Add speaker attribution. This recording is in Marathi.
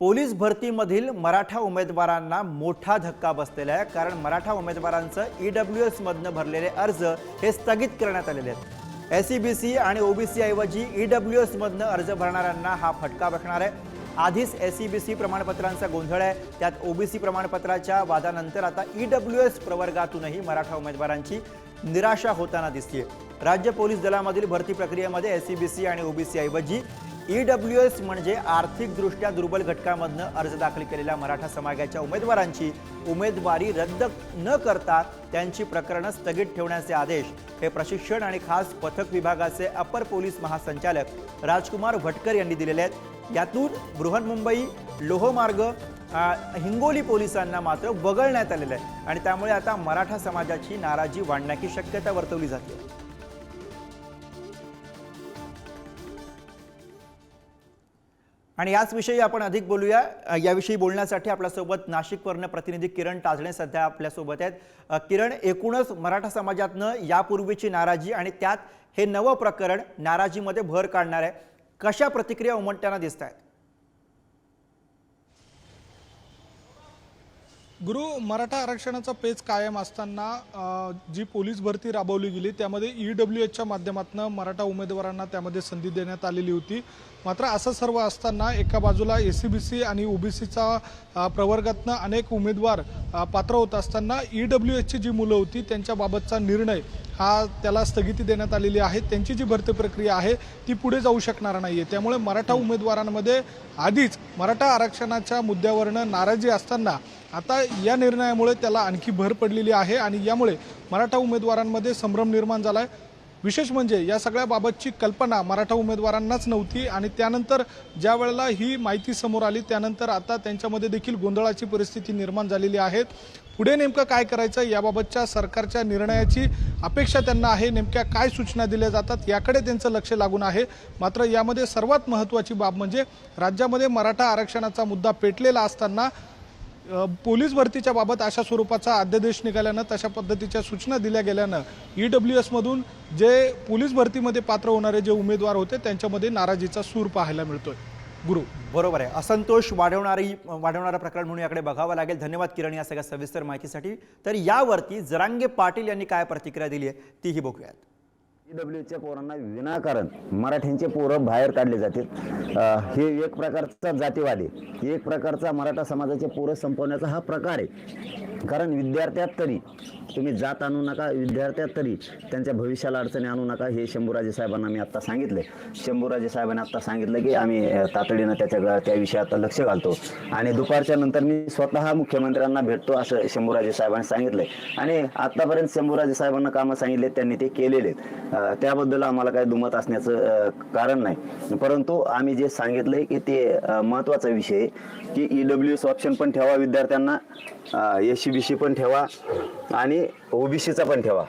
Speaker 1: पोलीस भरतीमधील मराठा उमेदवारांना मोठा धक्का बसलेला आहे. कारण मराठा उमेदवारांचं ई डब्ल्यू एसमधनं भरलेले अर्ज हे स्थगित करण्यात आलेले आहेत. एस सी बी सी आणि ओबीसी ऐवजी ई डब्ल्यू एसमधनं अर्ज भरणाऱ्यांना हा फटका बसणार आहे. आधीच एस सी बी सी प्रमाणपत्रांचा गोंधळ आहे. त्यात ओबीसी प्रमाणपत्राच्या वादानंतर आता ई डब्ल्यू एस प्रवर्गातूनही मराठा उमेदवारांची निराशा होताना दिसते राज्य पोलीस दलामधील भरती प्रक्रियेमध्ये एस सी बी सी आणि ओबीसी ऐवजी ई डब्ल्यू एस म्हणजे आर्थिकदृष्ट्या दुर्बल घटकामधनं अर्ज दाखल केलेल्या मराठा समाजाच्या उमेदवारांची उमेदवारी रद्द न करता त्यांची प्रकरणं स्थगित ठेवण्याचे आदेश. हे प्रशिक्षण आणि खास पथक विभागाचे अपर पोलीस महासंचालक राजकुमार भटकर यांनी दिलेले आहेत. यातून बृहन्मुंबई लोहमार्ग हिंगोली पोलिसांना मात्र वगळण्यात आलेलं आहे. आणि त्यामुळे आता मराठा समाजाची नाराजी वाढण्याची शक्यता वर्तवली जाते. आणि याच विषयी आपण अधिक बोलूया. याविषयी बोलण्यासाठी आपल्यासोबत नाशिकवरनं प्रतिनिधी किरण टाजणे सध्या आपल्यासोबत आहेत. किरण एकूणच मराठा समाजातनं यापूर्वीची नाराजी आणि त्यात हे नवं प्रकरण नाराजीमध्ये भर काढणार आहे. कशा प्रतिक्रिया उमटताना दिसत आहेत
Speaker 2: गुरु मराठा आरक्षणाचा पेच कायम असताना जी पोलीस भरती राबवली गेली त्यामध्ये ई डब्ल्यू एचच्या माध्यमातून मराठा उमेदवारांना त्यामध्ये संधी देण्यात आलेली होती. मात्र असं सर्व असताना एका बाजूला ए सी बी सी आणि ओबीसीचा प्रवर्गातनं अनेक उमेदवार पात्र होत असताना ई डब्ल्यू एचची जी मुलं होती त्यांच्याबाबतचा निर्णय हा त्याला स्थगिती देण्यात आलेली आहे. त्यांची जी भरती प्रक्रिया आहे ती पुढे जाऊ शकणार नाही आहे त्यामुळे मराठा उमेदवारांमध्ये आधीच मराठा आरक्षणाच्या मुद्द्यावरनं नाराजी असताना आता या निर्णयामुळे त्याला आणखी भर पडलेली आहे आणि यामुळे मराठा उमेदवारांमध्ये संभ्रम निर्माण झाला आहे विशेष म्हणजे या सगळ्या बाबतची कल्पना मराठा उमेदवारांनाच नव्हती आणि त्यानंतर ज्या वेळेला ही माहिती समोर आली त्यानंतर आता त्यांच्यामध्ये देखील गोंधळाची परिस्थिती निर्माण झालेली आहे. पुढे नेमकं काय करायचं याबाबतच्या सरकारच्या निर्णयाची अपेक्षा त्यांना आहे नेमक्या काय सूचना दिल्या जातात याकडे त्यांचं लक्ष लागून आहे. मात्र यामध्ये सर्वात महत्त्वाची बाब म्हणजे राज्यामध्ये मराठा आरक्षणाचा मुद्दा पेटलेला असताना पोलीस भरतीच्या बाबत अशा स्वरूपाचा अध्यादेश निघाल्यानं तशा पद्धतीच्या सूचना दिल्या गेल्यानं ई डब्ल्यू एसमधून जे पोलीस भरतीमध्ये पात्र होणारे जे उमेदवार होते त्यांच्यामध्ये नाराजीचा सूर पाहायला मिळतोय. गुरु.
Speaker 1: बरोबर आहे. असंतोष वाढवणारी वाढवणारं प्रकरण म्हणून याकडे बघावं लागेल. धन्यवाद किरण या सगळ्या सविस्तर माहितीसाठी. तर यावरती जरांगे पाटील यांनी काय प्रतिक्रिया दिली आहे तीही बघूयात.
Speaker 3: ईडब्ल्यूच्या पोरांना विनाकारण मराठ्यांचे पोरं बाहेर काढले जातात अं, हे एक प्रकारचा जातीवाद आहे एक प्रकारचा मराठा समाजाचे पोरं संपवण्याचा हा प्रकार आहे. कारण विद्यार्थ्यात तरी तुम्ही जात आणू नका विद्यार्थ्यात तरी त्यांच्या भविष्याला अडचणी आणू नका हे शंभूराजे साहेबांना मी आत्ता सांगितले शंभूराजे साहेबांनी आत्ता सांगितलं की आम्ही तातडीनं त्याच्या त्या विषयात लक्ष घालतो. आणि दुपारच्या नंतर मी स्वतः मुख्यमंत्र्यांना भेटतो असं शंभूराजे साहेबांनी सांगितलंय. आणि आतापर्यंत शंभूराजे साहेबांना कामं सांगितले त्यांनी ते केलेले आहेत. त्याबद्दल आम्हाला काही दुमत असण्याचं कारण नाही. परंतु आम्ही जे सांगितलंय की ते महत्त्वाचा विषय आहे की ई डब्ल्यू एस ऑप्शन पण ठेवा विद्यार्थ्यांना एस सी बी सी पण ठेवा आणि ओबीसीचा पण ठेवा.